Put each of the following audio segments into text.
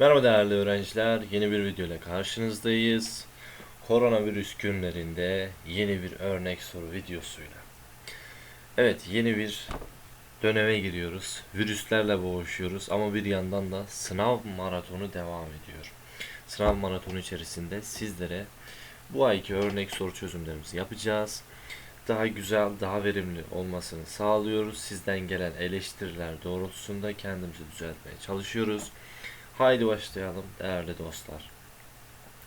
Merhaba değerli öğrenciler, yeni bir video ile karşınızdayız. Koronavirüs günlerinde yeni bir örnek soru videosuyla. Evet, yeni bir döneme giriyoruz. Virüslerle boğuşuyoruz ama bir yandan da sınav maratonu devam ediyor. Sınav maratonu içerisinde sizlere bu ayki örnek soru çözümlerimizi yapacağız. Daha güzel, daha verimli olmasını sağlıyoruz. Sizden gelen eleştiriler doğrultusunda kendimizi düzeltmeye çalışıyoruz. Haydi başlayalım değerli dostlar.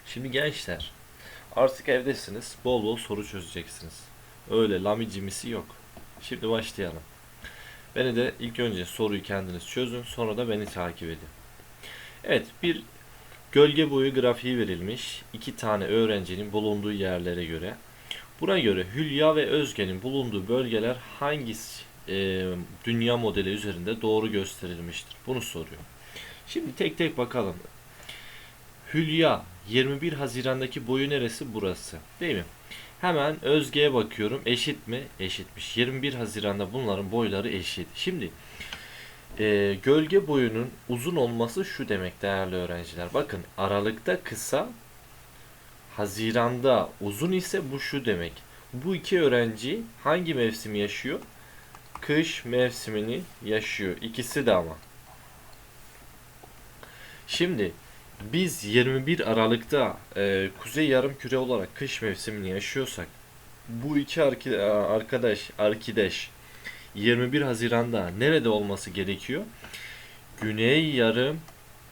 Şimdi gençler artık evdesiniz bol bol soru çözeceksiniz. Öyle lamicimisi yok. Şimdi başlayalım. Beni de ilk önce soruyu kendiniz çözün sonra da beni takip edin. Evet bir gölge boyu grafiği verilmiş. iki tane öğrencinin bulunduğu yerlere göre. Buna göre Hülya ve Özge'nin bulunduğu bölgeler hangisi e, dünya modeli üzerinde doğru gösterilmiştir? Bunu soruyor. Şimdi tek tek bakalım. Hülya 21 Haziran'daki boyu neresi? Burası. Değil mi? Hemen Özge'ye bakıyorum. Eşit mi? Eşitmiş. 21 Haziran'da bunların boyları eşit. Şimdi e, gölge boyunun uzun olması şu demek değerli öğrenciler. Bakın Aralıkta kısa, Haziran'da uzun ise bu şu demek. Bu iki öğrenci hangi mevsimi yaşıyor? Kış mevsimini yaşıyor. İkisi de ama. Şimdi biz 21 Aralık'ta e, Kuzey Yarımküre olarak kış mevsimini yaşıyorsak bu iki e, arkadaş, arkadaş 21 Haziran'da nerede olması gerekiyor? Güney yarım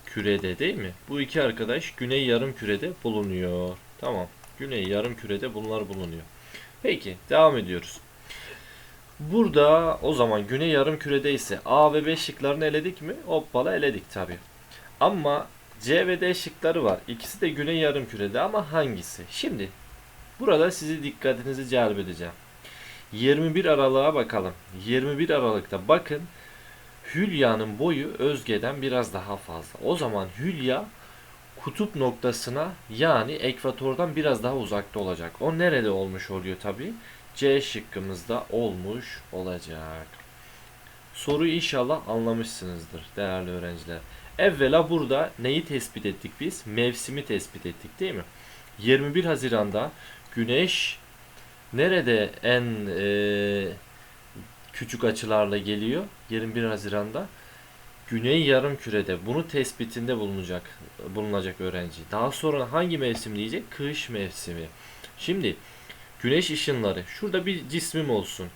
kürede değil mi? Bu iki arkadaş Güney yarım kürede bulunuyor. Tamam. Güney yarım kürede bunlar bulunuyor. Peki devam ediyoruz. Burada o zaman Güney yarım kürede ise A ve B şıklarını eledik mi? Hoppala eledik tabi. Ama C ve D şıkları var. İkisi de Güney yarım kürede ama hangisi? Şimdi burada sizi dikkatinizi celbedeceğim. 21 Aralık'a bakalım. 21 Aralık'ta bakın Hülya'nın boyu Özge'den biraz daha fazla. O zaman Hülya kutup noktasına yani ekvatordan biraz daha uzakta olacak. O nerede olmuş oluyor tabi? C şıkkımızda olmuş olacak. Soruyu inşallah anlamışsınızdır değerli öğrenciler. Evvela burada neyi tespit ettik biz? Mevsimi tespit ettik değil mi? 21 Haziran'da güneş nerede en e, küçük açılarla geliyor? 21 Haziran'da Güney yarım kürede bunu tespitinde bulunacak bulunacak öğrenci. Daha sonra hangi mevsim diyecek? Kış mevsimi. Şimdi güneş ışınları şurada bir cismim olsun.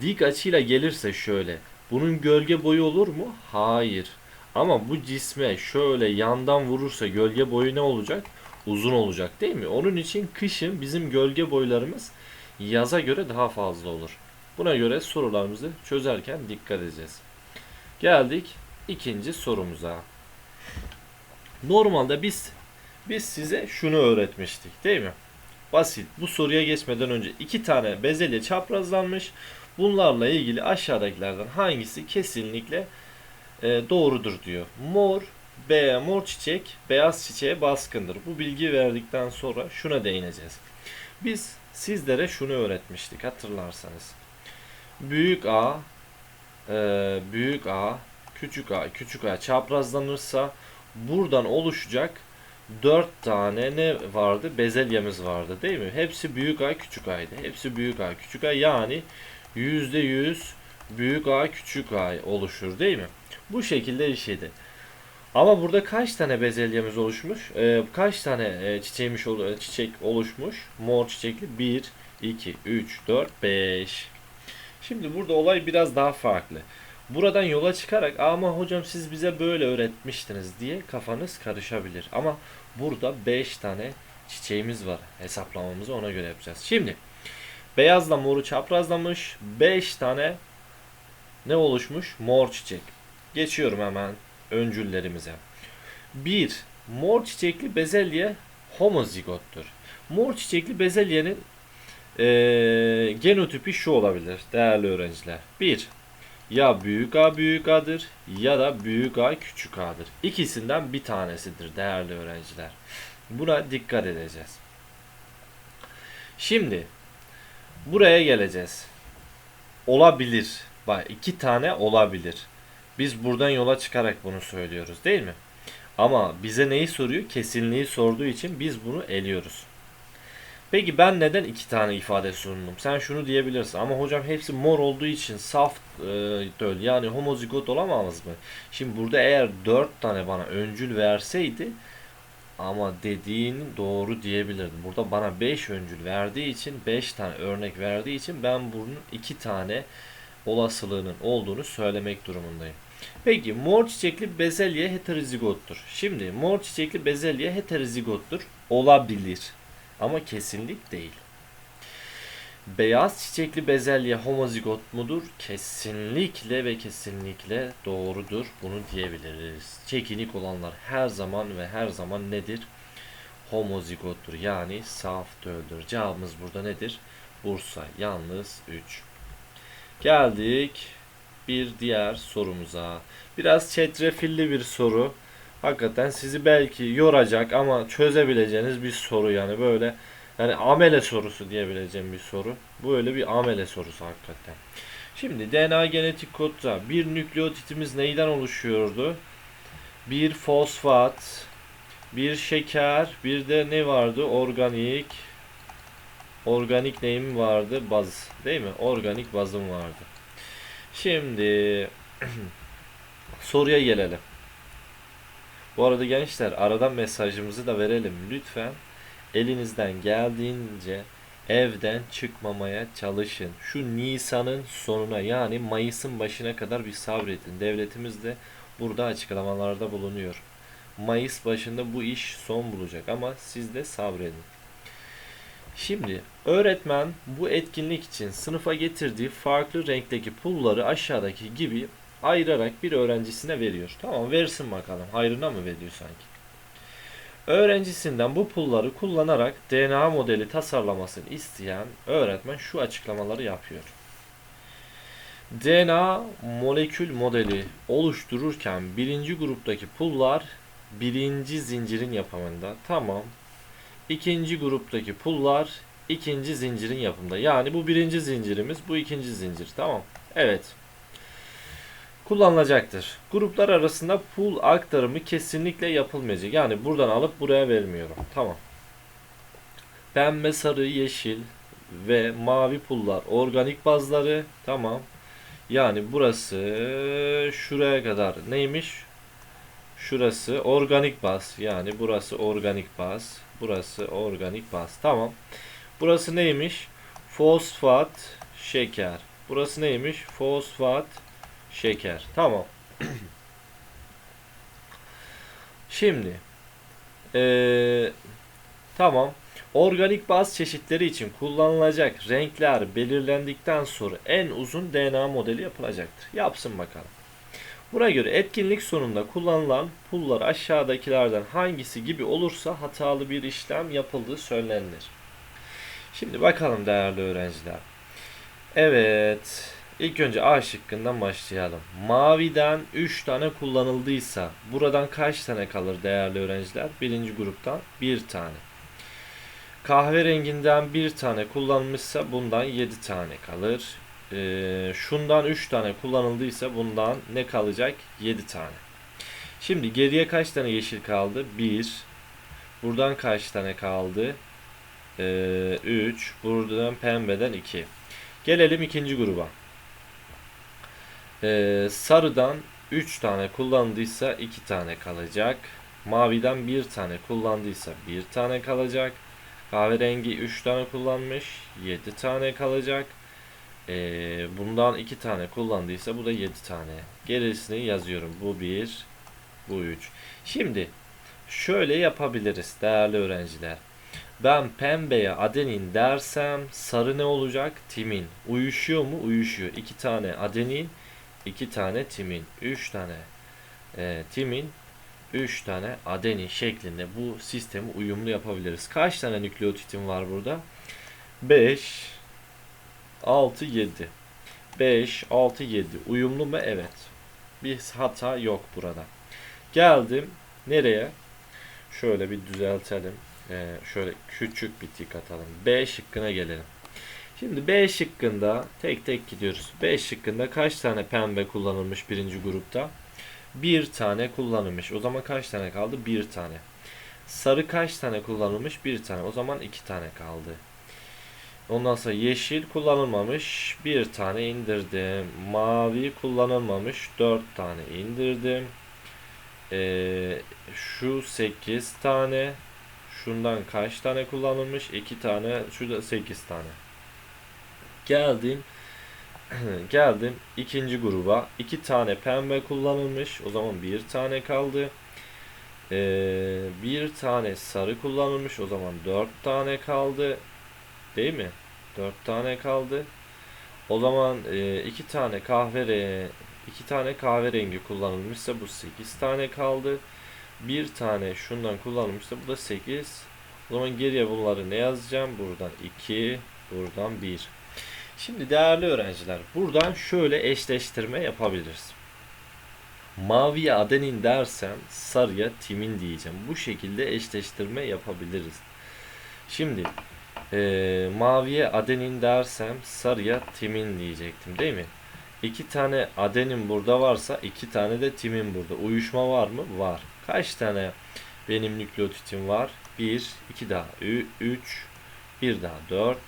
Dik açıyla gelirse şöyle. Bunun gölge boyu olur mu? Hayır. Ama bu cisme şöyle yandan vurursa gölge boyu ne olacak? Uzun olacak değil mi? Onun için kışın bizim gölge boylarımız yaza göre daha fazla olur. Buna göre sorularımızı çözerken dikkat edeceğiz. Geldik ikinci sorumuza. Normalde biz biz size şunu öğretmiştik değil mi? Basit. Bu soruya geçmeden önce iki tane bezelye çaprazlanmış. Bunlarla ilgili aşağıdakilerden hangisi kesinlikle e, doğrudur diyor. Mor, B, mor çiçek, beyaz çiçeğe baskındır. Bu bilgi verdikten sonra şuna değineceğiz. Biz sizlere şunu öğretmiştik hatırlarsanız. Büyük A, e, büyük A, küçük A, küçük A çaprazlanırsa buradan oluşacak 4 tane ne vardı? Bezelyemiz vardı değil mi? Hepsi büyük A, küçük A'ydı. Hepsi büyük A, küçük A yani %100 büyük A, küçük A oluşur değil mi? Bu şekilde işledi. Ama burada kaç tane bezelyemiz oluşmuş? Ee, kaç tane e, çiçeğimiz ol- çiçek oluşmuş? Mor çiçekli 1, 2, 3, 4, 5. Şimdi burada olay biraz daha farklı. Buradan yola çıkarak ama hocam siz bize böyle öğretmiştiniz diye kafanız karışabilir. Ama burada 5 tane çiçeğimiz var. Hesaplamamızı ona göre yapacağız. Şimdi beyazla moru çaprazlamış 5 tane ne oluşmuş? Mor çiçek. Geçiyorum hemen öncüllerimize. 1. Mor çiçekli bezelye homozigottur. Mor çiçekli bezelyenin eee genotipi şu olabilir değerli öğrenciler. 1. Ya büyük A büyük A'dır ya da büyük A küçük A'dır. İkisinden bir tanesidir değerli öğrenciler. Buna dikkat edeceğiz. Şimdi buraya geleceğiz. Olabilir. Bak iki tane olabilir. Biz buradan yola çıkarak bunu söylüyoruz değil mi? Ama bize neyi soruyor? Kesinliği sorduğu için biz bunu eliyoruz. Peki ben neden iki tane ifade sundum? Sen şunu diyebilirsin ama hocam hepsi mor olduğu için saf e, yani homozigot olamaz mı? Şimdi burada eğer dört tane bana öncül verseydi ama dediğin doğru diyebilirdim. Burada bana 5 öncül verdiği için 5 tane örnek verdiği için ben bunun 2 tane olasılığının olduğunu söylemek durumundayım. Peki mor çiçekli bezelye heterozigottur. Şimdi mor çiçekli bezelye heterozigottur. Olabilir ama kesinlik değil. Beyaz çiçekli bezelye homozigot mudur? Kesinlikle ve kesinlikle doğrudur. Bunu diyebiliriz. Çekinik olanlar her zaman ve her zaman nedir? Homozigottur. Yani saf döldür. Cevabımız burada nedir? Bursa. Yalnız 3. Geldik bir diğer sorumuza. Biraz çetrefilli bir soru. Hakikaten sizi belki yoracak ama çözebileceğiniz bir soru yani böyle yani amele sorusu diyebileceğim bir soru. Bu öyle bir amele sorusu hakikaten. Şimdi DNA genetik kodda bir nükleotitimiz neyden oluşuyordu? Bir fosfat, bir şeker, bir de ne vardı? Organik organik neyim vardı? Baz, değil mi? Organik bazım vardı. Şimdi soruya gelelim. Bu arada gençler aradan mesajımızı da verelim lütfen. Elinizden geldiğince evden çıkmamaya çalışın. Şu Nisan'ın sonuna yani Mayıs'ın başına kadar bir sabredin. Devletimiz de burada açıklamalarda bulunuyor. Mayıs başında bu iş son bulacak ama siz de sabredin. Şimdi öğretmen bu etkinlik için sınıfa getirdiği farklı renkteki pulları aşağıdaki gibi ayırarak bir öğrencisine veriyor. Tamam versin bakalım. Hayrına mı veriyor sanki? Öğrencisinden bu pulları kullanarak DNA modeli tasarlamasını isteyen öğretmen şu açıklamaları yapıyor. DNA molekül modeli oluştururken birinci gruptaki pullar birinci zincirin yapımında. Tamam. İkinci gruptaki pullar ikinci zincirin yapımında. Yani bu birinci zincirimiz, bu ikinci zincir. Tamam. Evet. Kullanılacaktır. Gruplar arasında pul aktarımı kesinlikle yapılmayacak. Yani buradan alıp buraya vermiyorum. Tamam. Pembe, sarı, yeşil ve mavi pullar organik bazları. Tamam. Yani burası şuraya kadar neymiş? Şurası organik baz. Yani burası organik baz. Burası organik baz. Tamam. Burası neymiş? Fosfat şeker. Burası neymiş? Fosfat şeker. Tamam. Şimdi ee, tamam. Organik baz çeşitleri için kullanılacak renkler belirlendikten sonra en uzun DNA modeli yapılacaktır. Yapsın bakalım. Buna göre etkinlik sonunda kullanılan pullar aşağıdakilerden hangisi gibi olursa hatalı bir işlem yapıldığı söylenir. Şimdi bakalım değerli öğrenciler. Evet. İlk önce A şıkkından başlayalım. Maviden 3 tane kullanıldıysa buradan kaç tane kalır değerli öğrenciler? Birinci gruptan 1 tane. Kahverenginden 1 tane kullanılmışsa bundan 7 tane kalır. Ee, şundan 3 tane kullanıldıysa bundan ne kalacak? 7 tane. Şimdi geriye kaç tane yeşil kaldı? 1. Buradan kaç tane kaldı? 3. Ee, buradan pembeden 2. Gelelim ikinci gruba. Ee, sarıdan 3 tane kullandıysa 2 tane kalacak. Maviden 1 tane kullandıysa 1 tane kalacak. Kahverengi 3 tane kullanmış. 7 tane kalacak. Ee, bundan 2 tane kullandıysa bu da 7 tane. Gerisini yazıyorum. Bu 1, bu 3. Şimdi şöyle yapabiliriz değerli öğrenciler. Ben pembeye adenin dersem sarı ne olacak? Timin. Uyuşuyor mu? Uyuşuyor. 2 tane adenin, 2 tane timin, 3 tane e, timin, 3 tane adenin şeklinde bu sistemi uyumlu yapabiliriz. Kaç tane nükleotitim var burada? 5 6 7 5 6 7 uyumlu mu? Evet. Bir hata yok burada. Geldim nereye? Şöyle bir düzeltelim. Ee, şöyle küçük bir tik atalım. B şıkkına gelelim. Şimdi B şıkkında tek tek gidiyoruz. B şıkkında kaç tane pembe kullanılmış birinci grupta? Bir tane kullanılmış. O zaman kaç tane kaldı? Bir tane. Sarı kaç tane kullanılmış? Bir tane. O zaman iki tane kaldı. Ondan sonra yeşil kullanılmamış. Bir tane indirdim. Mavi kullanılmamış. Dört tane indirdim. Ee, şu sekiz tane. Şundan kaç tane kullanılmış? İki tane. Şurada sekiz tane. Geldim. Geldim ikinci gruba. iki tane pembe kullanılmış. O zaman bir tane kaldı. Ee, bir tane sarı kullanılmış. O zaman dört tane kaldı. Değil mi? Dört tane kaldı. O zaman e, iki tane kahvere iki tane kahverengi kullanılmışsa bu sekiz tane kaldı. Bir tane şundan kullanılmışsa bu da sekiz. O zaman geriye bunları ne yazacağım? Buradan iki, buradan bir. Şimdi değerli öğrenciler buradan şöyle eşleştirme yapabiliriz. Maviye adenin dersem sarıya timin diyeceğim. Bu şekilde eşleştirme yapabiliriz. Şimdi e, maviye adenin dersem sarıya timin diyecektim değil mi? İki tane adenin burada varsa iki tane de timin burada. Uyuşma var mı? Var. Kaç tane benim nükleotitim var? 1, 2 daha 3, 1 daha 4,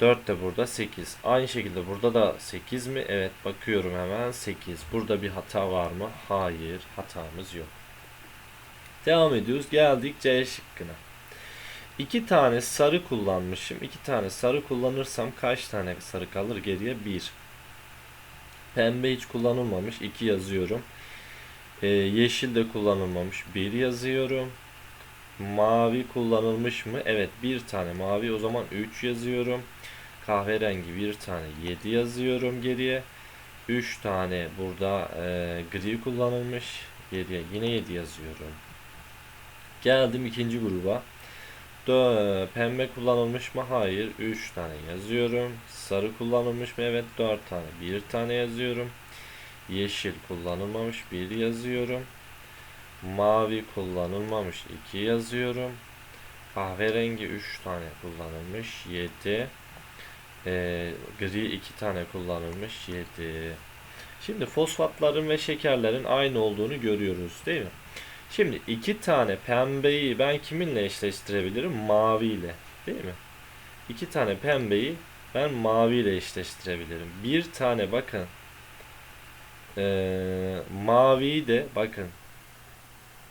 4 de burada 8. Aynı şekilde burada da 8 mi? Evet bakıyorum hemen 8. Burada bir hata var mı? Hayır hatamız yok. Devam ediyoruz. Geldik C şıkkına. 2 tane sarı kullanmışım. 2 tane sarı kullanırsam kaç tane sarı kalır geriye? 1. Pembe hiç kullanılmamış. 2 yazıyorum. Ee, yeşil de kullanılmamış. 1 yazıyorum. Mavi kullanılmış mı? Evet bir tane mavi o zaman 3 yazıyorum. Kahverengi bir tane 7 yazıyorum geriye. 3 tane burada e, gri kullanılmış. Geriye yine 7 yazıyorum. Geldim ikinci gruba. Dö pembe kullanılmış mı? Hayır. 3 tane yazıyorum. Sarı kullanılmış mı? Evet 4 tane. 1 tane yazıyorum. Yeşil kullanılmamış. 1 yazıyorum. Mavi kullanılmamış 2 yazıyorum. Kahverengi 3 tane kullanılmış 7. Ee, gri 2 tane kullanılmış 7. Şimdi fosfatların ve şekerlerin aynı olduğunu görüyoruz değil mi? Şimdi iki tane pembeyi ben kiminle eşleştirebilirim? Mavi ile. Değil mi? İki tane pembeyi ben mavi ile eşleştirebilirim. Bir tane bakın. Ee, maviyi de bakın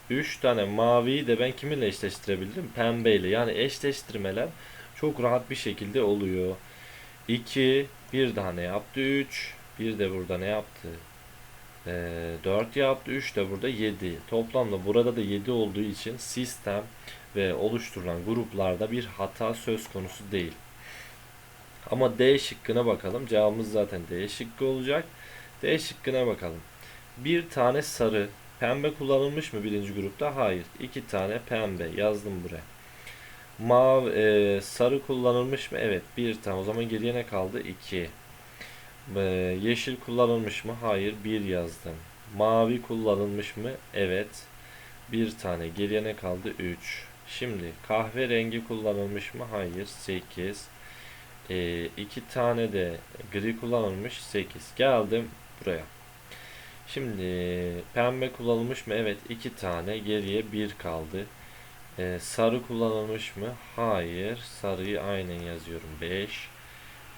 3 tane maviyi de ben kiminle eşleştirebildim? Pembeyle. Yani eşleştirmeler çok rahat bir şekilde oluyor. 2 bir daha ne yaptı? 3 bir de burada ne yaptı? Ee, 4 yaptı. 3 de burada 7. Toplamda burada da 7 olduğu için sistem ve oluşturulan gruplarda bir hata söz konusu değil. Ama D şıkkına bakalım. Cevabımız zaten D şıkkı olacak. D şıkkına bakalım. Bir tane sarı Pembe kullanılmış mı birinci grupta? Hayır. İki tane pembe yazdım buraya. Mavi, e, sarı kullanılmış mı? Evet. Bir tane. O zaman geriye ne kaldı? İki. E, yeşil kullanılmış mı? Hayır. Bir yazdım. Mavi kullanılmış mı? Evet. Bir tane. Geriye ne kaldı? Üç. Şimdi kahverengi kullanılmış mı? Hayır. Sekiz. E, iki tane de gri kullanılmış. Sekiz. Geldim buraya. Şimdi pembe kullanılmış mı? Evet iki tane. Geriye bir kaldı. Ee, sarı kullanılmış mı? Hayır. Sarıyı aynen yazıyorum. 5.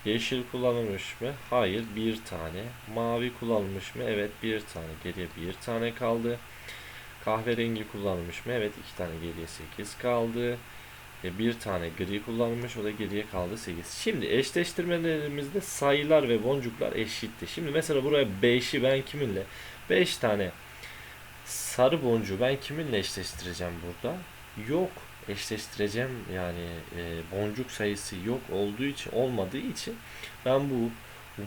Yeşil kullanılmış mı? Hayır. Bir tane. Mavi kullanılmış mı? Evet bir tane. Geriye bir tane kaldı. Kahverengi kullanılmış mı? Evet iki tane geriye 8 kaldı. E, bir tane gri kullanılmış o da geriye kaldı 8. Şimdi eşleştirmelerimizde sayılar ve boncuklar eşitti. Şimdi mesela buraya 5'i ben kiminle 5 tane sarı boncuğu ben kiminle eşleştireceğim burada? Yok eşleştireceğim yani e, boncuk sayısı yok olduğu için olmadığı için ben bu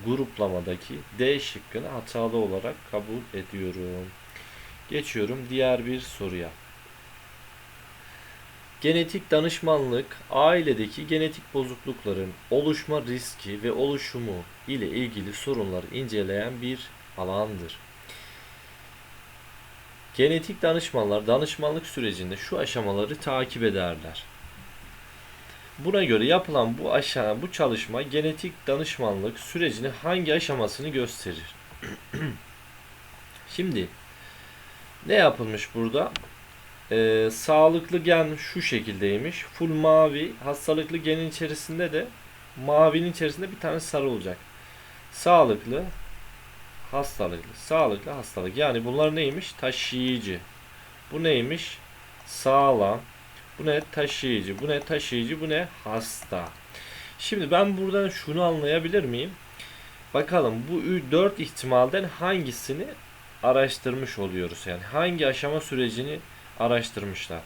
gruplamadaki D şıkkını hatalı olarak kabul ediyorum. Geçiyorum diğer bir soruya. Genetik danışmanlık, ailedeki genetik bozuklukların oluşma riski ve oluşumu ile ilgili sorunları inceleyen bir alandır. Genetik danışmanlar danışmanlık sürecinde şu aşamaları takip ederler. Buna göre yapılan bu aşağı bu çalışma genetik danışmanlık sürecinin hangi aşamasını gösterir? Şimdi ne yapılmış burada? Ee, sağlıklı gen şu şekildeymiş. Full mavi. Hastalıklı genin içerisinde de mavinin içerisinde bir tane sarı olacak. Sağlıklı, hastalıklı, sağlıklı, hastalık. Yani bunlar neymiş? Taşıyıcı. Bu neymiş? Sağlam. Bu ne? Taşıyıcı. Bu ne? Taşıyıcı. Bu ne? Hasta. Şimdi ben buradan şunu anlayabilir miyim? Bakalım bu ü- dört ihtimalden hangisini araştırmış oluyoruz? Yani hangi aşama sürecini araştırmışlar?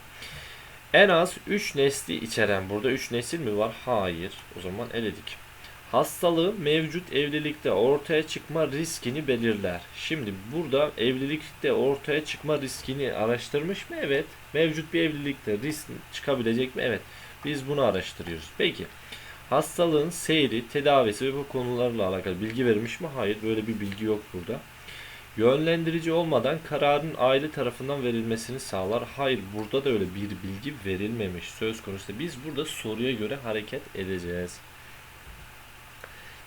En az 3 nesli içeren burada 3 nesil mi var? Hayır. O zaman eledik. Hastalığı mevcut evlilikte ortaya çıkma riskini belirler. Şimdi burada evlilikte ortaya çıkma riskini araştırmış mı? Evet. Mevcut bir evlilikte risk çıkabilecek mi? Evet. Biz bunu araştırıyoruz. Peki. Hastalığın seyri, tedavisi ve bu konularla alakalı bilgi vermiş mi? Hayır. Böyle bir bilgi yok burada. Yönlendirici olmadan kararın aile tarafından verilmesini sağlar. Hayır burada da öyle bir bilgi verilmemiş söz konusu. Biz burada soruya göre hareket edeceğiz.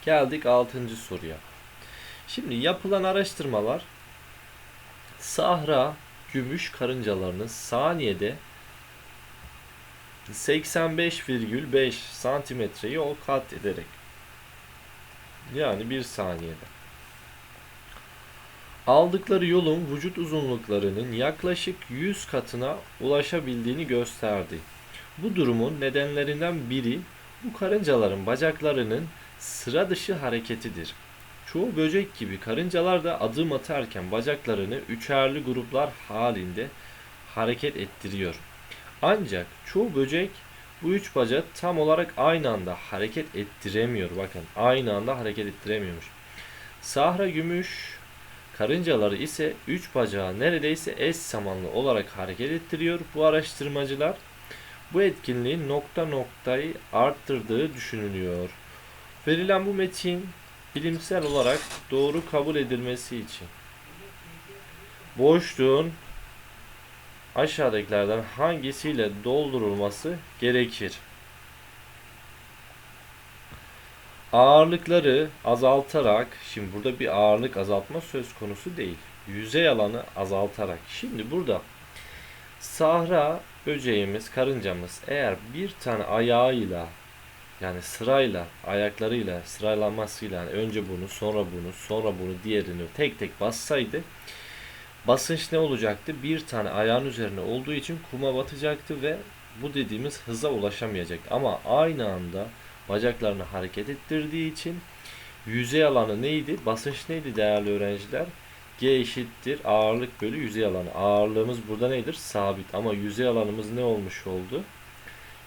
Geldik 6. soruya. Şimdi yapılan araştırmalar Sahra gümüş karıncalarının saniyede 85,5 santimetre yol kat ederek yani bir saniyede aldıkları yolun vücut uzunluklarının yaklaşık 100 katına ulaşabildiğini gösterdi. Bu durumun nedenlerinden biri bu karıncaların bacaklarının sıra dışı hareketidir. Çoğu böcek gibi karıncalar da adım atarken bacaklarını üçerli gruplar halinde hareket ettiriyor. Ancak çoğu böcek bu üç bacağı tam olarak aynı anda hareket ettiremiyor. Bakın aynı anda hareket ettiremiyormuş. Sahra gümüş karıncaları ise üç bacağı neredeyse eş zamanlı olarak hareket ettiriyor. Bu araştırmacılar bu etkinliğin nokta noktayı arttırdığı düşünülüyor. Verilen bu metin bilimsel olarak doğru kabul edilmesi için boşluğun aşağıdakilerden hangisiyle doldurulması gerekir? Ağırlıkları azaltarak, şimdi burada bir ağırlık azaltma söz konusu değil. Yüzey alanı azaltarak. Şimdi burada sahra böceğimiz, karıncamız eğer bir tane ayağıyla yani sırayla, ayaklarıyla, sıralanmasıyla yani önce bunu, sonra bunu, sonra bunu, diğerini tek tek bassaydı basınç ne olacaktı? Bir tane ayağın üzerine olduğu için kuma batacaktı ve bu dediğimiz hıza ulaşamayacaktı. Ama aynı anda bacaklarını hareket ettirdiği için yüzey alanı neydi? Basınç neydi değerli öğrenciler? G eşittir ağırlık bölü yüzey alanı. Ağırlığımız burada nedir? Sabit. Ama yüzey alanımız ne olmuş oldu?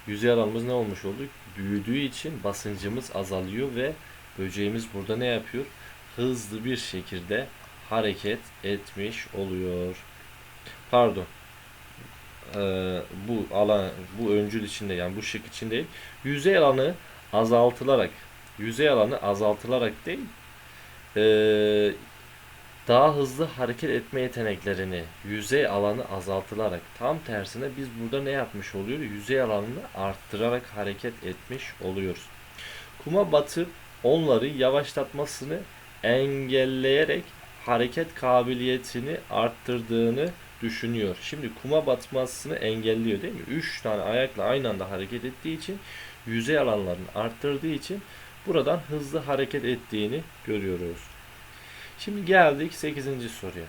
Yüzey alanımız ne olmuş oldu? Büyüdüğü için basıncımız azalıyor ve böceğimiz burada ne yapıyor? Hızlı bir şekilde hareket etmiş oluyor. Pardon. Ee, bu alan bu öncül içinde yani bu şık için değil. Yüzey alanı azaltılarak yüzey alanı azaltılarak değil ee, daha hızlı hareket etme yeteneklerini yüzey alanı azaltılarak tam tersine biz burada ne yapmış oluyoruz? Yüzey alanını arttırarak hareket etmiş oluyoruz. Kuma batıp onları yavaşlatmasını engelleyerek hareket kabiliyetini arttırdığını düşünüyor. Şimdi kuma batmasını engelliyor değil mi? 3 tane ayakla aynı anda hareket ettiği için yüzey alanlarını arttırdığı için buradan hızlı hareket ettiğini görüyoruz. Şimdi geldik 8. soruya.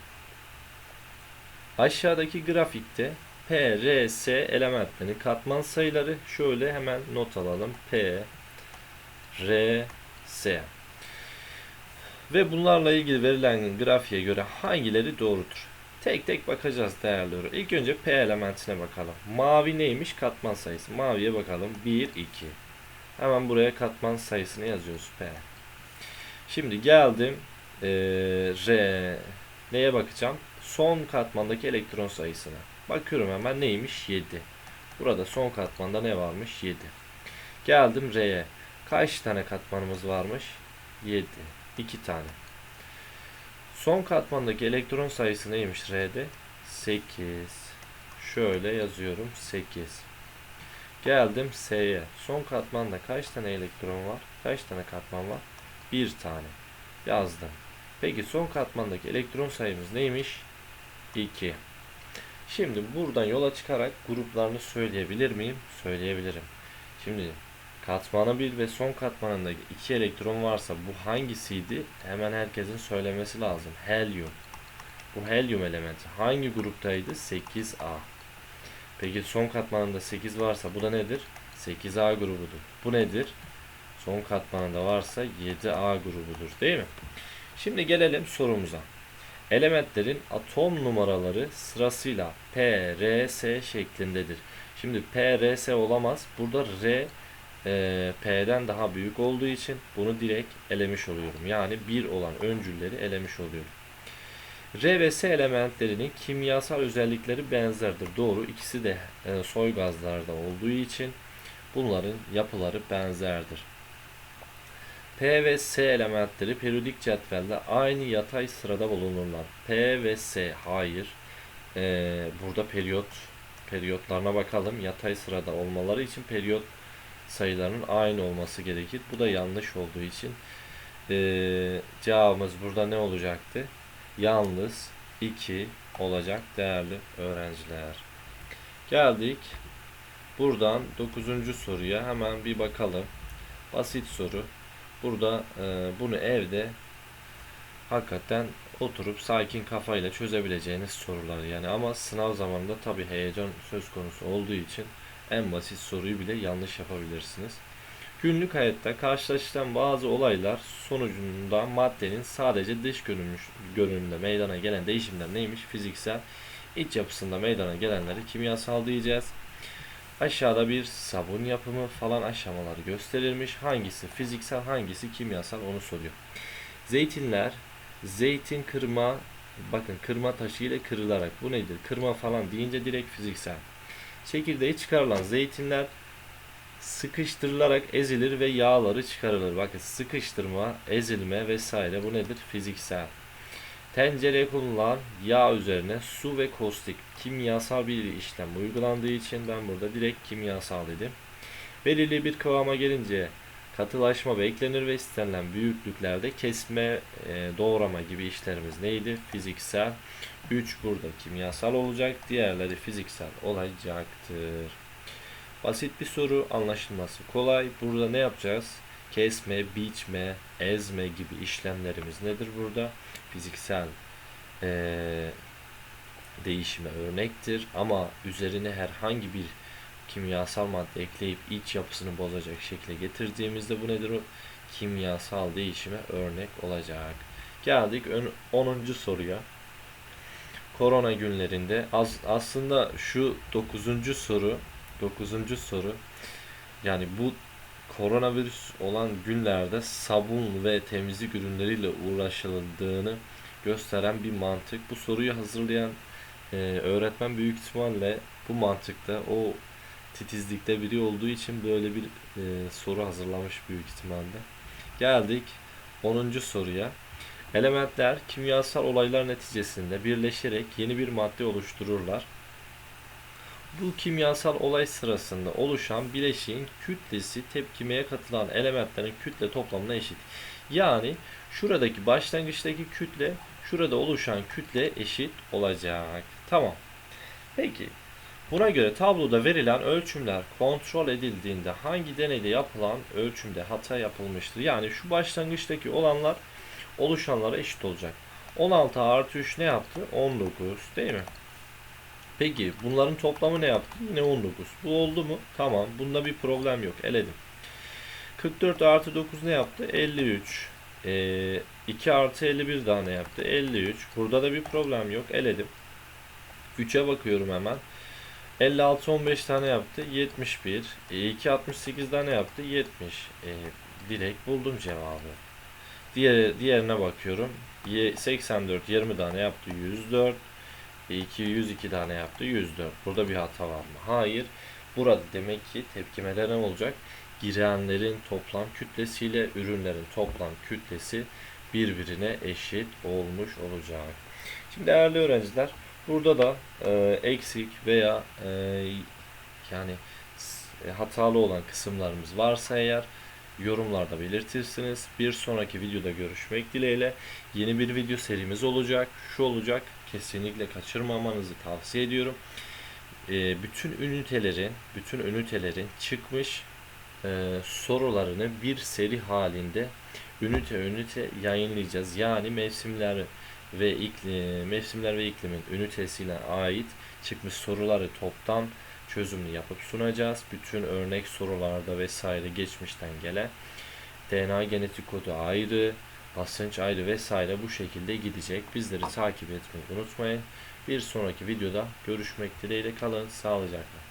Aşağıdaki grafikte P, R, S elementlerinin katman sayıları şöyle hemen not alalım. P, R, S. Ve bunlarla ilgili verilen grafiğe göre hangileri doğrudur? Tek tek bakacağız değerli öğrenci. İlk önce P elementine bakalım. Mavi neymiş? Katman sayısı. Maviye bakalım. 1, 2. Hemen buraya katman sayısını yazıyoruz P. Şimdi geldim ee, R. Neye bakacağım? Son katmandaki elektron sayısına. Bakıyorum hemen neymiş? 7. Burada son katmanda ne varmış? 7. Geldim R'ye. Kaç tane katmanımız varmış? 7. 2 tane. Son katmandaki elektron sayısı neymiş R'de? 8. Şöyle yazıyorum 8. Geldim S'ye. Son katmanda kaç tane elektron var? Kaç tane katman var? Bir tane. Yazdım. Peki son katmandaki elektron sayımız neymiş? 2. Şimdi buradan yola çıkarak gruplarını söyleyebilir miyim? Söyleyebilirim. Şimdi katmanı 1 ve son katmanındaki 2 elektron varsa bu hangisiydi? Hemen herkesin söylemesi lazım. Helyum. Bu helyum elementi hangi gruptaydı? 8A. Peki son katmanında 8 varsa bu da nedir? 8A grubudur. Bu nedir? Son katmanında varsa 7A grubudur değil mi? Şimdi gelelim sorumuza. Elementlerin atom numaraları sırasıyla P, R, S şeklindedir. Şimdi P, R, S olamaz. Burada R e, P'den daha büyük olduğu için bunu direkt elemiş oluyorum. Yani 1 olan öncülleri elemiş oluyorum. R ve S elementlerinin kimyasal özellikleri benzerdir. Doğru. İkisi de e, soy gazlarda olduğu için bunların yapıları benzerdir. P ve S elementleri periyodik cetvelde aynı yatay sırada bulunurlar. P ve S hayır. Ee, burada periyot periyotlarına bakalım. Yatay sırada olmaları için periyot sayılarının aynı olması gerekir. Bu da yanlış olduğu için ee, cevabımız burada ne olacaktı? Yalnız 2 olacak değerli öğrenciler. Geldik. Buradan 9. soruya hemen bir bakalım. Basit soru. Burada e, bunu evde hakikaten oturup sakin kafayla çözebileceğiniz sorular yani ama sınav zamanında tabi heyecan söz konusu olduğu için en basit soruyu bile yanlış yapabilirsiniz. Günlük hayatta karşılaşılan bazı olaylar sonucunda maddenin sadece dış görünümde meydana gelen değişimler neymiş? Fiziksel, iç yapısında meydana gelenleri kimyasal diyeceğiz. Aşağıda bir sabun yapımı falan aşamaları gösterilmiş. Hangisi fiziksel, hangisi kimyasal onu soruyor. Zeytinler, zeytin kırma, bakın kırma taşı ile kırılarak bu nedir? Kırma falan deyince direkt fiziksel. Çekirdeği çıkarılan zeytinler sıkıştırılarak ezilir ve yağları çıkarılır. Bakın sıkıştırma, ezilme vesaire bu nedir? Fiziksel. Tencereye konulan yağ üzerine su ve kostik kimyasal bir işlem uygulandığı için ben burada direkt kimyasal dedim. Belirli bir kıvama gelince katılaşma beklenir ve istenilen büyüklüklerde kesme, e, doğrama gibi işlerimiz neydi? Fiziksel. 3 burada kimyasal olacak. Diğerleri fiziksel olacaktır. Basit bir soru anlaşılması kolay. Burada ne yapacağız? Kesme, biçme, ezme gibi işlemlerimiz nedir burada? Fiziksel eee değişime örnektir ama üzerine herhangi bir kimyasal madde ekleyip iç yapısını bozacak şekilde getirdiğimizde bu nedir o? Kimyasal değişime örnek olacak. Geldik 10. soruya. Korona günlerinde az, aslında şu 9. soru 9. soru yani bu koronavirüs olan günlerde sabun ve temizlik ürünleriyle uğraşıldığını gösteren bir mantık. Bu soruyu hazırlayan e, öğretmen büyük ihtimalle bu mantıkta o titizlikte biri olduğu için böyle bir e, soru hazırlamış büyük ihtimalle. Geldik 10. soruya. Elementler kimyasal olaylar neticesinde birleşerek yeni bir madde oluştururlar. Bu kimyasal olay sırasında oluşan bileşiğin kütlesi tepkimeye katılan elementlerin kütle toplamına eşit. Yani şuradaki başlangıçtaki kütle şurada oluşan kütle eşit olacak. Tamam. Peki buna göre tabloda verilen ölçümler kontrol edildiğinde hangi deneyde yapılan ölçümde hata yapılmıştır? Yani şu başlangıçtaki olanlar oluşanlara eşit olacak. 16 artı 3 ne yaptı? 19 değil mi? Peki bunların toplamı ne yaptı? Yine 19. Bu oldu mu? Tamam. Bunda bir problem yok. Eledim. 44 artı 9 ne yaptı? 53. Ee, 2 artı 51 daha ne yaptı? 53. Burada da bir problem yok. Eledim. 3'e bakıyorum hemen. 56 15 tane yaptı. 71. E, 2 68 tane yaptı. 70. E, direkt buldum cevabı. Diğer, diğerine bakıyorum. 84 20 tane yaptı. 104. 2 102 tane yaptı 104. Burada bir hata var mı? Hayır. Burada demek ki tepkimeler ne olacak? Girenlerin toplam kütlesiyle ürünlerin toplam kütlesi birbirine eşit olmuş olacak. Şimdi değerli öğrenciler burada da e, eksik veya e, yani hatalı olan kısımlarımız varsa eğer yorumlarda belirtirsiniz. Bir sonraki videoda görüşmek dileğiyle. Yeni bir video serimiz olacak. Şu olacak. Kesinlikle kaçırmamanızı tavsiye ediyorum. E, bütün ünitelerin, bütün ünitelerin çıkmış e, sorularını bir seri halinde ünite ünite yayınlayacağız. Yani mevsimler ve iklim, mevsimler ve iklimin ünitesine ait çıkmış soruları toptan çözümlü yapıp sunacağız. Bütün örnek sorularda vesaire geçmişten gelen DNA genetik kodu ayrı, basınç ayrı vesaire bu şekilde gidecek. Bizleri takip etmeyi unutmayın. Bir sonraki videoda görüşmek dileğiyle kalın. Sağlıcakla.